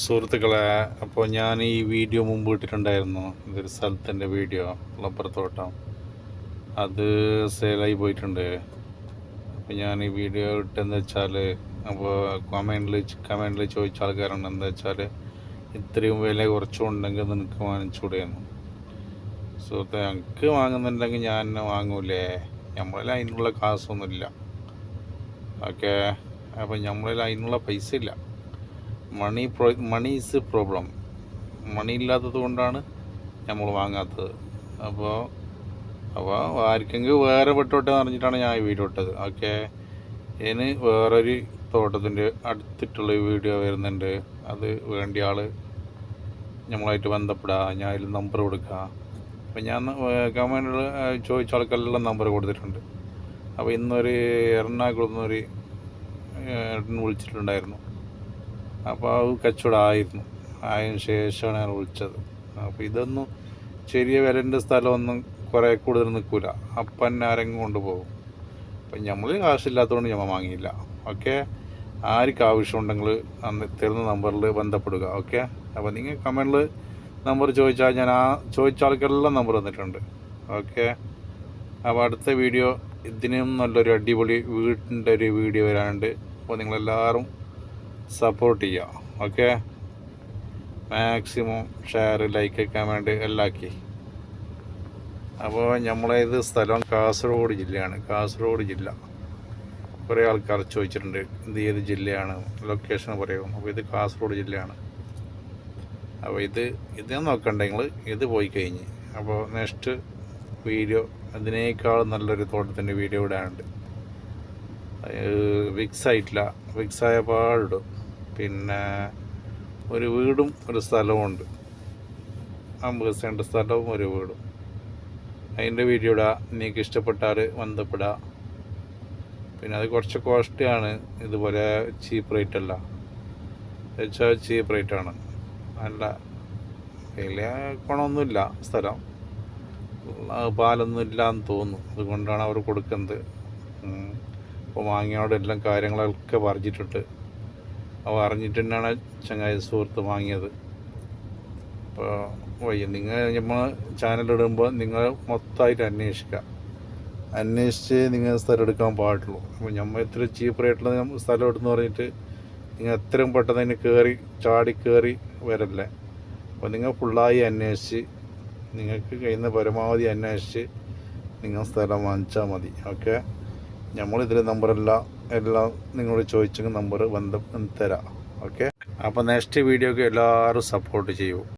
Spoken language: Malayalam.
സുഹൃത്തുക്കളെ അപ്പോൾ ഞാൻ ഈ വീഡിയോ മുമ്പ് ഇട്ടിട്ടുണ്ടായിരുന്നു. ഇതൊരു സ്ഥലത്തിന്റെ വീഡിയോ റബ്ബർ തോട്ടം അത് സെയിലായി പോയിട്ടുണ്ട്. അപ്പോൾ ഞാൻ ഈ വീഡിയോ ഇട്ടെന്ന് വെച്ചാൽ അപ്പോൾ കമന്റിൽ കമന്റിൽ ചോദിച്ച ആൾക്കാരുണ്ട്. എന്താ വെച്ചാൽ ഇത്രയും വില കുറച്ചുണ്ടെങ്കിൽ നിനക്ക് വാങ്ങിച്ചൂടെയെന്ന് സുഹൃത്തെ ഞങ്ങൾക്ക് വാങ്ങുന്നുണ്ടെങ്കിൽ ഞാൻ തന്നെ വാങ്ങൂലേ? നമ്മളിൽ അതിനുള്ള കാശൊന്നുമില്ല ഓക്കെ അപ്പോൾ നമ്മളിൽ അതിനുള്ള പൈസ ഇല്ല. Money pro money is problem money ഇല്ലാത്തത് കൊണ്ടാണ് നമ്മൾ വാങ്ങാത്തത്. അപ്പോൾ അപ്പോൾ ആർക്കെങ്കിലും വേറെ വിട്ടോട്ടെ എന്ന് പറഞ്ഞിട്ടാണ് ഞാൻ ഈ വീഡിയോ ഇട്ടത്. ഓക്കെ? ഇതിന് വേറൊരു തോട്ടത്തിന്റെ അടുത്തിട്ടുള്ള വീഡിയോ വരുന്നുണ്ട്. അത് വേണ്ടിയ ആൾ നമ്മളായിട്ട് ബന്ധപ്പെടുക ഞാൻ അതിൽ നമ്പർ കൊടുക്കുക അപ്പം ഞാൻ കമന്റിൽ ചോദിച്ച ആൾക്കാരെല്ലാം നമ്പർ കൊടുത്തിട്ടുണ്ട്. അപ്പോൾ ഇന്നൊരു എറണാകുളം നിന്നൊരു ഏട്ടൻ വിളിച്ചിട്ടുണ്ടായിരുന്നു. അപ്പോൾ അത് കച്ചവടമായിരുന്നു. അതിന് ശേഷമാണ് ഞാൻ വിളിച്ചത്. അപ്പോൾ ഇതൊന്നും ചെറിയ വിലന്റെ സ്ഥലമൊന്നും കുറേ കൂടുതൽ നിൽക്കില്ല അപ്പം ആരെങ്കിലും കൊണ്ടുപോകും. അപ്പം നമ്മൾ കാശില്ലാത്തതുകൊണ്ട് ഞമ്മ വാങ്ങിയില്ല. ഓക്കെ? ആർക്ക് ആവശ്യമുണ്ടെങ്കിൽ അന്ന് തരുന്ന നമ്പറിൽ ബന്ധപ്പെടുക. ഓക്കെ? അപ്പോൾ നിങ്ങൾ കമന്റിൽ നമ്പർ ചോദിച്ചാൽ ഞാൻ ആ ചോദിച്ച ആൾക്കെല്ലാം നമ്പർ തന്നിട്ടുണ്ട്. ഓക്കെ? അപ്പോൾ അടുത്ത വീഡിയോ ഇതിനും നല്ലൊരു അടിപൊളി വീട്ടിന്റെ ഒരു വീഡിയോ വരാനുണ്ട്. അപ്പോൾ നിങ്ങളെല്ലാവരും സപ്പോർട്ട് ചെയ്യുക ഓക്കെ? മാക്സിമം ഷെയർ ലൈക്ക് വേണ്ടി എല്ലാം ആക്കി അപ്പോൾ നമ്മളേത് സ്ഥലം കാസർഗോഡ് ജില്ലയാണ്. കാസർഗോഡ് ജില്ല. കുറേ ആൾക്കാർ ചോദിച്ചിട്ടുണ്ട് ഇത് ഏത് ജില്ലയാണ്? ലൊക്കേഷൻ പറയും. അപ്പോൾ ഇത് കാസർഗോഡ് ജില്ലയാണ്. അപ്പോൾ ഇത് ഇത് നോക്കണ്ടെങ്കിൽ ഇത് പോയി കഴിഞ്ഞ്. അപ്പോൾ നെക്സ്റ്റ് വീഡിയോ അതിനേക്കാൾ നല്ലൊരു തോട്ടത്തിന്റെ വീഡിയോ ഇടാനുണ്ട് വിക്സ് ആയിട്ടില്ല. വിക്സ് ആയ പാടിടും. പിന്നെ ഒരു വീടും ഒരു സ്ഥലവും ഉണ്ട് അമ്പത് സെന്റ് സ്ഥലവും ഒരു വീടും. അതിന്റെ വീഡിയോ ഇടുക നിങ്ങൾക്ക് ഇഷ്ടപ്പെട്ടാൽ ബന്ധപ്പെടുക പിന്നെ അത് കുറച്ച് കോസ്റ്റ്ലിയാണ് ഇതുപോലെ ചീപ്പ് റേറ്റ് അല്ല. വെച്ചാൽ ചീപ്പ് റേറ്റ് ആണ്. അല്ല വലിയ ഗുണമൊന്നുമില്ല സ്ഥലം. പാലൊന്നും ഇല്ല എന്ന് തോന്നുന്നു. അതുകൊണ്ടാണ് അവർ കൊടുക്കുന്നത്. ഇപ്പോൾ എല്ലാം കാര്യങ്ങളൊക്കെ പറഞ്ഞിട്ടുണ്ട്. അപ്പോൾ അറിഞ്ഞിട്ട് തന്നെയാണ് ചങ്ങായി സുഹൃത്ത് വാങ്ങിയത്. അപ്പോൾ വയ്യ നിങ്ങൾ നമ്മൾ ചാനലിടുമ്പോൾ നിങ്ങൾ മൊത്തമായിട്ട് അന്വേഷിക്കുക അന്വേഷിച്ച് നിങ്ങൾ സ്ഥലം എടുക്കാൻ പാടുള്ളൂ. അപ്പോൾ നമ്മൾ ഇത്ര ചീപ്പ് റേറ്റിൽ സ്ഥലം എടുത്തെന്ന് പറഞ്ഞിട്ട് നിങ്ങൾ എത്രയും പെട്ടെന്ന് അതിന് കയറി ചാടി കയറി വരല്ലേ? അപ്പോൾ നിങ്ങൾ ഫുള്ളായി അന്വേഷിച്ച് നിങ്ങൾക്ക് കഴിയുന്ന പരമാവധി അന്വേഷിച്ച് നിങ്ങൾ സ്ഥലം വാങ്ങിച്ചാൽ മതി. ഓക്കെ? നമ്മളിതിൽ നമ്പറെല്ലാം എല്ലാം നിങ്ങളോട് ചോദിച്ചെങ്കിൽ നമ്പർ ബന്ധം തരാം. ഓക്കെ? അപ്പോൾ നെക്സ്റ്റ് വീഡിയോക്ക് എല്ലാവരും സപ്പോർട്ട് ചെയ്യൂ.